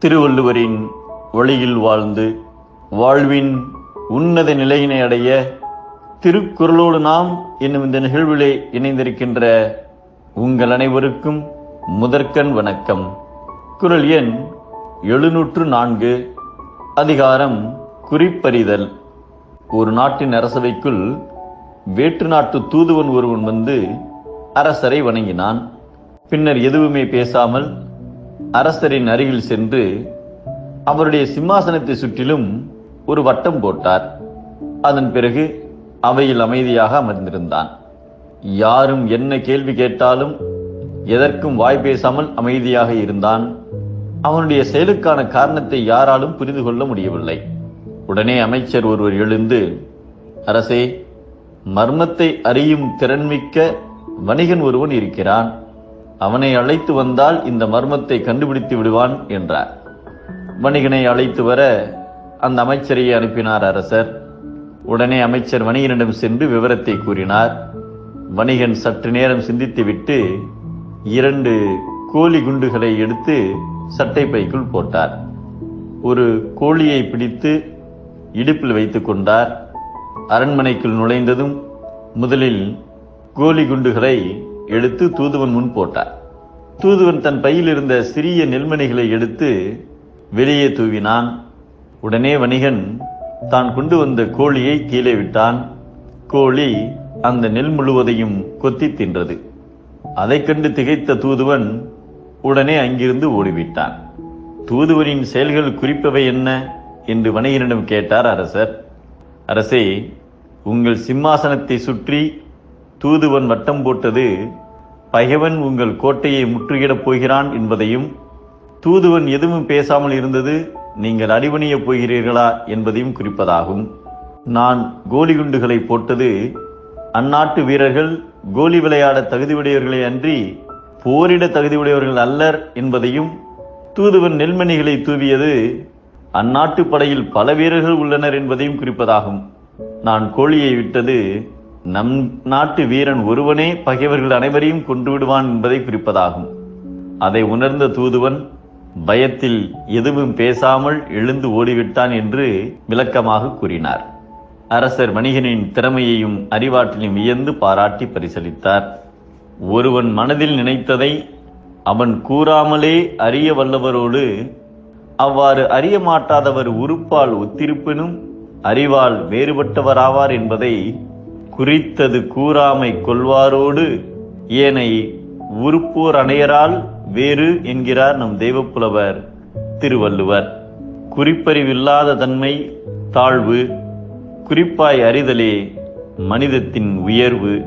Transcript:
திருவள்ளுவரின் வழியில் வாழ்ந்து வாழ்வின் உன்னத நிலையினை அடைய திருக்குறளோடு நாம் என்னும் இந்த நிகழ்விலே இணைந்திருக்கின்ற உங்கள் அனைவருக்கும் முதற்கண் வணக்கம். குரல் எண் எழுநூற்று நான்கு அதிகாரம் குறிப்பறிதல். ஒரு நாட்டின் அரசவைக்குள் வேற்று நாட்டு தூதுவன் ஒருவன் வந்து அரசரை வணங்கினான். பின்னர் எதுவுமே பேசாமல் அரசரின் அருகில் சென்று அவருடைய சிம்மாசனத்தை சுற்றிலும் ஒரு வட்டம் போட்டார். அதன் பிறகு அவையில் அமைதியாக அமர்ந்திருந்தான். யாரும் என்ன கேள்வி கேட்டாலும் எதற்கும் வாய் பேசாமல் அமைதியாக இருந்தான். அவனுடைய செயலுக்கான காரணத்தை யாராலும் புரிந்து கொள்ள முடியவில்லை. உடனே அமைச்சர் ஒருவர் எழுந்து அரசே மர்மத்தை அறியும் திறன்மிக்க வணிகன் ஒருவன் இருக்கிறான். அவனை அழைத்து வந்தால் இந்த மர்மத்தை கண்டுபிடித்து விடுவான் என்றார். வணிகனை அழைத்து வர அந்த அமைச்சரையே அனுப்பினார் அரசர். உடனே அமைச்சர் வணிகனிடம் சென்று விவரத்தை கூறினார். வணிகன் சற்று நேரம் சிந்தித்துவிட்டு இரண்டு கோழி குண்டுகளை எடுத்து சட்டை பைக்குள் போட்டார். ஒரு கோழியை பிடித்து இடுப்பில் வைத்து கொண்டார். அரண்மனைக்குள் நுழைந்ததும் முதலில் கோழி குண்டுகளை எடுத்து தூதுவன் முன் போட்டார். தூதுவன் தன் பையில் இருந்த சிறிய நெல்மணிகளை எடுத்து வெளியே தூவினான். உடனே வணிகன் தான் கொண்டு வந்த கோழியை கீழே விட்டான். கோழி அந்த நெல் முழுவதையும் கொத்தி தின்றது. அதைக் கண்டு திகைத்த தூதுவன் உடனே அங்கிருந்து ஓடிவிட்டான். தூதுவனின் செயல்கள் குறிப்பவை என்ன? என்று வணிகனிடம் கேட்டார் அரசர். அரசே உங்கள் சிம்மாசனத்தை சுற்றி தூதுவன் வட்டம் போட்டது பகைவன் உங்கள் கோட்டையை முற்றுகிடப் போகிறான் என்பதையும் தூதுவன் எதுவும் பேசாமல் இருந்தது நீங்கள் அடிபணியப் போகிறீர்களா என்பதையும் குறிப்பதாகும். நான் கோலி குண்டுகளை போட்டது அந்நாட்டு வீரர்கள் கோலி விளையாட தகுதியுடையவர்களே அன்றி போரிட தகுதியுடையவர்கள் அல்லர் என்பதையும் தூதுவன் நெல்மணிகளை தூவியது அந்நாட்டு படையில் பல வீரர்கள் உள்ளனர் என்பதையும் குறிப்பதாகும். நான் கோழியை விட்டது நம் நாட்டு வீரன் ஒருவனே பகைவர்கள் அனைவரையும் கொன்று விடுவான் என்பதை குறிப்பதாகும். அதை உணர்ந்த தூதுவன் பயத்தில் எதுவும் பேசாமல் எழுந்து ஓடிவிட்டான் என்று விளக்கமாக கூறினார். அரசர் வணிகனின் திறமையையும் அறிவாற்றலையும் வியந்து பாராட்டி பரிசளித்தார். ஒருவன் மனதில் நினைத்ததை அவன் கூறாமலே அறிய வல்லவரோடு அவ்வாறு அறிய மாட்டாதவர் உறுப்பால் ஒத்திருப்பினும் அறிவால் வேறுபட்டவராவார் என்பதை குறித்தது கூறாமை கொள்வாரோடு ஏனை உறுப்போர் அணையரால் வேறு என்கிறார் நம் தெய்வப்புலவர் திருவள்ளுவர். குறிப்பறிவில்லாத தன்மை தாழ்வு குறிப்பாய் அறிதலே மனிதத்தின் உயர்வு.